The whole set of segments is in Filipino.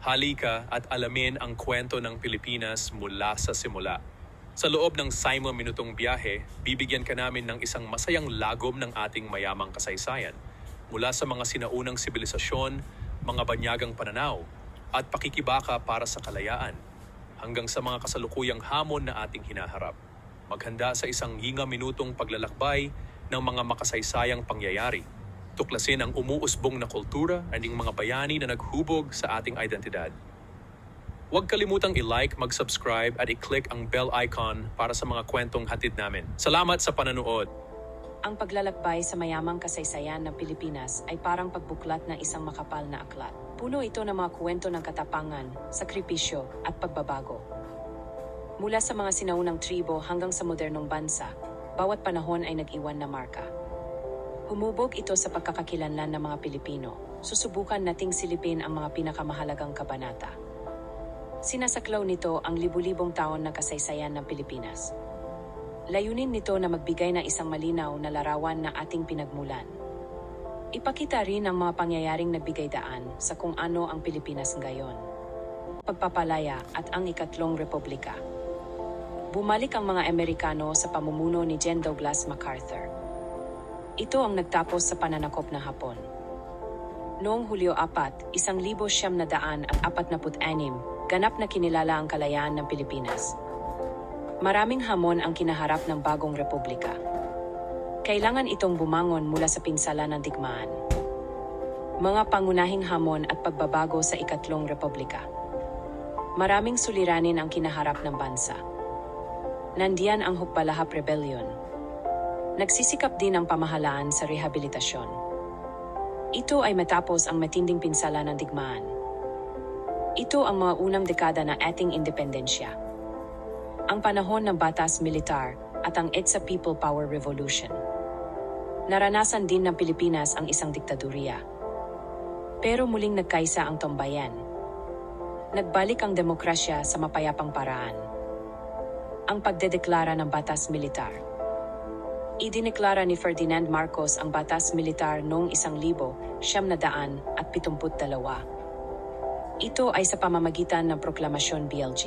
Halika at alamin ang kwento ng Pilipinas mula sa simula. Sa loob ng Simon Minutong Biyahe, bibigyan ka namin ng isang masayang lagom ng ating mayamang kasaysayan mula sa mga sinaunang sibilisasyon, mga banyagang pananaw, at pakikibaka para sa kalayaan hanggang sa mga kasalukuyang hamon na ating hinaharap. Maghanda sa isang hinga minutong paglalakbay ng mga makasaysayang pangyayari. Tuklasin ang umuusbong na kultura at ang mga bayani na naghubog sa ating identidad. Huwag kalimutang i-like, mag-subscribe at i-click ang bell icon para sa mga kwentong hatid namin. Salamat sa panonood! Ang paglalakbay sa mayamang kasaysayan ng Pilipinas ay parang pagbuklat ng isang makapal na aklat. Puno ito ng mga kwento ng katapangan, sakripisyo at pagbabago. Mula sa mga sinaunang tribo hanggang sa modernong bansa, bawat panahon ay nag-iwan na marka. Humubog ito sa pagkakakilanlan ng mga Pilipino. Susubukan nating silipin ang mga pinakamahalagang kabanata. Sinasaklaw nito ang libu-libong taon na kasaysayan ng Pilipinas. Layunin nito na magbigay ng isang malinaw na larawan na ating pinagmulan. Ipakita rin ang mga pangyayaring nagbigay daan sa kung ano ang Pilipinas ngayon. Pagpapalaya at ang ikatlong republika. Bumalik ang mga Amerikano sa pamumuno ni Jen Douglas MacArthur. Ito ang nagtapos sa pananakop ng Hapon. Noong Hulyo 4, isang libo siyam na daan at apat na anim, ganap na kinilala ang kalayaan ng Pilipinas. Maraming hamon ang kinaharap ng bagong republika. Kailangan itong bumangon mula sa pinsala ng digmaan. Mga pangunahing hamon at pagbabago sa ikatlong republika. Maraming suliranin ang kinaharap ng bansa. Nandiyan ang Hukbalahap Rebellion. Nagsisikap din ang pamahalaan sa rehabilitasyon. Ito ay matapos ang matinding pinsala ng digmaan. Ito ang mga unang dekada ng ating independensya ang panahon ng batas militar at ang EDSA People Power Revolution. Naranasan din ng Pilipinas ang isang diktadurya. Pero muling nagkaisa ang tombayan. Nagbalik ang demokrasya sa mapayapang paraan. Ang pagdedeklara ng batas militar. Idineklara ni Ferdinand Marcos ang batas militar noong isang libo, siyam na daan at pitumput dalawa. Ito ay sa pamamagitan ng Proklamasyon BLG.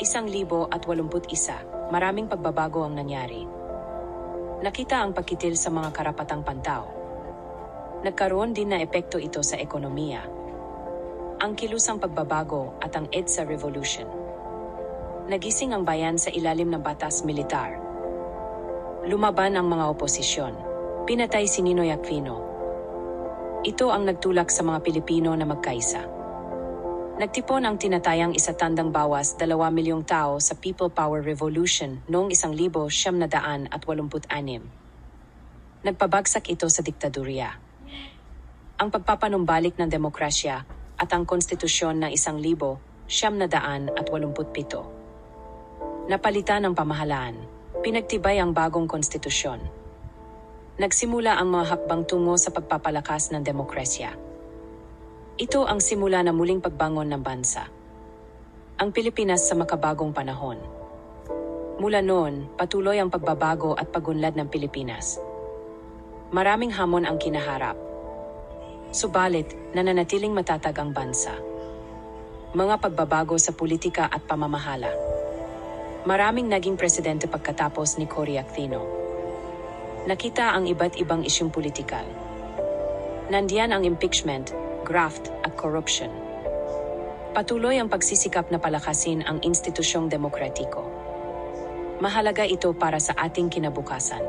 Isang libo at walumput isa, maraming pagbabago ang nangyari. Nakita ang pagkitil sa mga karapatang pantaw. Nagkaroon din na epekto ito sa ekonomiya. Ang kilusang pagbabago at ang EDSA Revolution. Nagising ang bayan sa ilalim ng batas militar. Lumaban ang mga oposisyon. Pinatay si Ninoy Aquino. Ito ang nagtulak sa mga Pilipino na magkaisa. Nagtipon ang tinatayang isatandang bawas dalawa milyong tao sa People Power Revolution noong isang libo siyam na daan at walumput anim. Nagpabagsak ito sa diktadurya. Ang pagpapanumbalik ng demokrasya at ang konstitusyon ng isang libo siyam na daan at walumput pito. Napalitan ang pamahalaan, pinagtibay ang bagong konstitusyon. Nagsimula ang mga hakbang tungo sa pagpapalakas ng demokrasya. Ito ang simula na muling pagbangon ng bansa. Ang Pilipinas sa makabagong panahon. Mula noon, patuloy ang pagbabago at pagunlad ng Pilipinas. Maraming hamon ang kinaharap. Subalit, nananatiling matatag ang bansa. Mga pagbabago sa politika at pamamahala. Maraming naging presidente pagkatapos ni Cory Aquino. Nakita ang iba't ibang isyong politikal. Nandiyan ang impeachment, graft at corruption. Patuloy ang pagsisikap na palakasin ang institusyong demokratiko. Mahalaga ito para sa ating kinabukasan.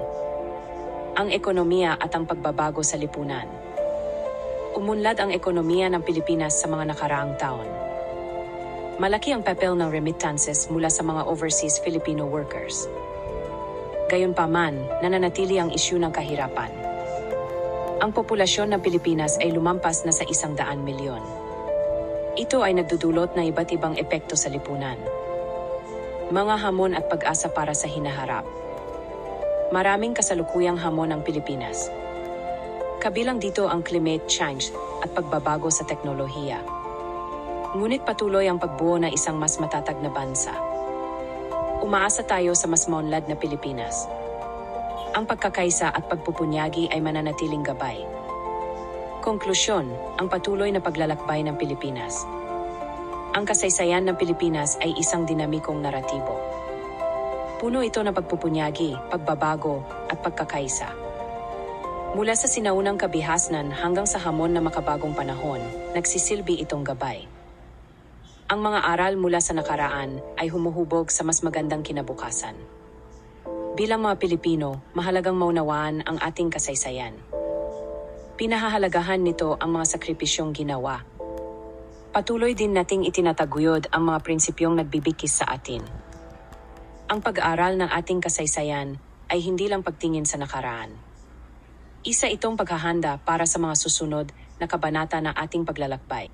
Ang ekonomiya at ang pagbabago sa lipunan. Umunlad ang ekonomiya ng Pilipinas sa mga nakaraang taon. Malaki ang papel ng remittances mula sa mga overseas Filipino workers. Gayunpaman, nananatili ang isyu ng kahirapan ang populasyon ng Pilipinas ay lumampas na sa isang daan milyon. Ito ay nagdudulot ng iba't ibang epekto sa lipunan. Mga hamon at pag-asa para sa hinaharap. Maraming kasalukuyang hamon ang Pilipinas. Kabilang dito ang climate change at pagbabago sa teknolohiya. Ngunit patuloy ang pagbuo ng isang mas matatag na bansa. Umaasa tayo sa mas maunlad na Pilipinas ang pagkakaisa at pagpupunyagi ay mananatiling gabay. Konklusyon, ang patuloy na paglalakbay ng Pilipinas. Ang kasaysayan ng Pilipinas ay isang dinamikong naratibo. Puno ito ng pagpupunyagi, pagbabago, at pagkakaisa. Mula sa sinaunang kabihasnan hanggang sa hamon na makabagong panahon, nagsisilbi itong gabay. Ang mga aral mula sa nakaraan ay humuhubog sa mas magandang kinabukasan. Bilang mga Pilipino, mahalagang maunawaan ang ating kasaysayan. Pinahahalagahan nito ang mga sakripisyong ginawa. Patuloy din nating itinataguyod ang mga prinsipyong nagbibigkis sa atin. Ang pag-aaral ng ating kasaysayan ay hindi lang pagtingin sa nakaraan. Isa itong paghahanda para sa mga susunod na kabanata ng ating paglalakbay.